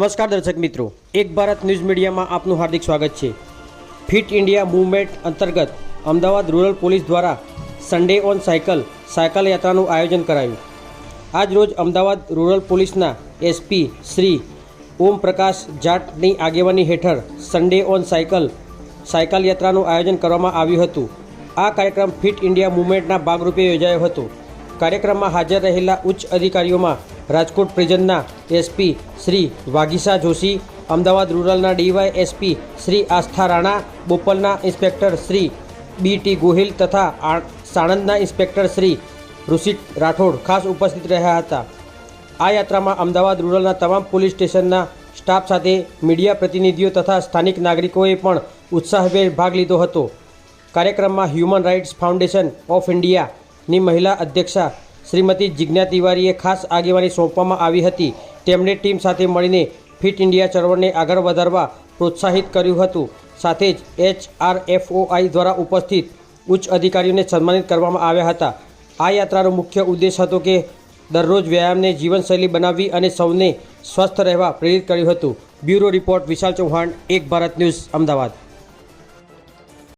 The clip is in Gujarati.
નમસ્કાર દર્શક મિત્રો, એક ભારત ન્યૂઝ મીડિયામાં આપનું હાર્દિક સ્વાગત છે. ફિટ ઇન્ડિયા મૂવમેન્ટ અંતર્ગત અમદાવાદ રૂરલ પોલીસ દ્વારા સન્ડે ઓન સાયકલ સાયકલ યાત્રાનું આયોજન કરાયું. આજ રોજ અમદાવાદ રૂરલ પોલીસના એસપી શ્રી ઓમ પ્રકાશ જાટની આગેવાની હેઠળ સન્ડે ઓન સાયકલ સાયકલ યાત્રાનું આયોજન કરવામાં આવ્યું હતું. આ કાર્યક્રમ ફિટ ઇન્ડિયા મૂવમેન્ટના ભાગરૂપે યોજાયો હતો. કાર્યક્રમમાં હાજર રહેલા ઉચ્ચ અધિકારીઓમાં રાજકોટ પ્રિઝનના એસપી શ્રી વાગીસા જોશી, અમદાવાદ રૂરલના DY SP Shri Astha Rana, બોપલના inspector Shri B T Gohil તથા સાણંદના ઇન્સ્પેક્ટર શ્રી ઋષિક રાઠોડ ખાસ ઉપસ્થિત રહ્યા હતા. આ યાત્રામાં અમદાવાદ રૂરલના તમામ પોલીસ સ્ટેશનના સ્ટાફ સાથે મીડિયા પ્રતિનિધિઓ તથા સ્થાનિક નાગરિકોએ પણ ઉત્સાહભેર ભાગ લીધો હતો. કાર્યક્રમમાં હ્યુમન રાઇટ્સ ફાઉન્ડેશન ઓફ ઇન્ડિયાની મહિલા અધ્યક્ષા શ્રીમતી જિજ્ઞા તિવારીએ ખાસ આગેવાની સોંપવામાં આવી હતી. તેમણે ટીમ સાથે મળીને ફિટ ઇન્ડિયા ચળવળને આગળ વધારવા પ્રોત્સાહિત કર્યું હતું. સાથે જ એચ આર એફ દ્વારા ઉપસ્થિત ઉચ્ચ અધિકારીઓને સન્માનિત કરવામાં આવ્યા હતા. આ યાત્રાનો મુખ્ય ઉદ્દેશ હતો કે દરરોજ વ્યાયામને જીવનશૈલી બનાવવી અને સૌને સ્વસ્થ રહેવા પ્રેરિત કર્યું હતું. બ્યુરો રિપોર્ટ વિશાલ ચૌહાણ, એક ભારત ન્યૂઝ, અમદાવાદ.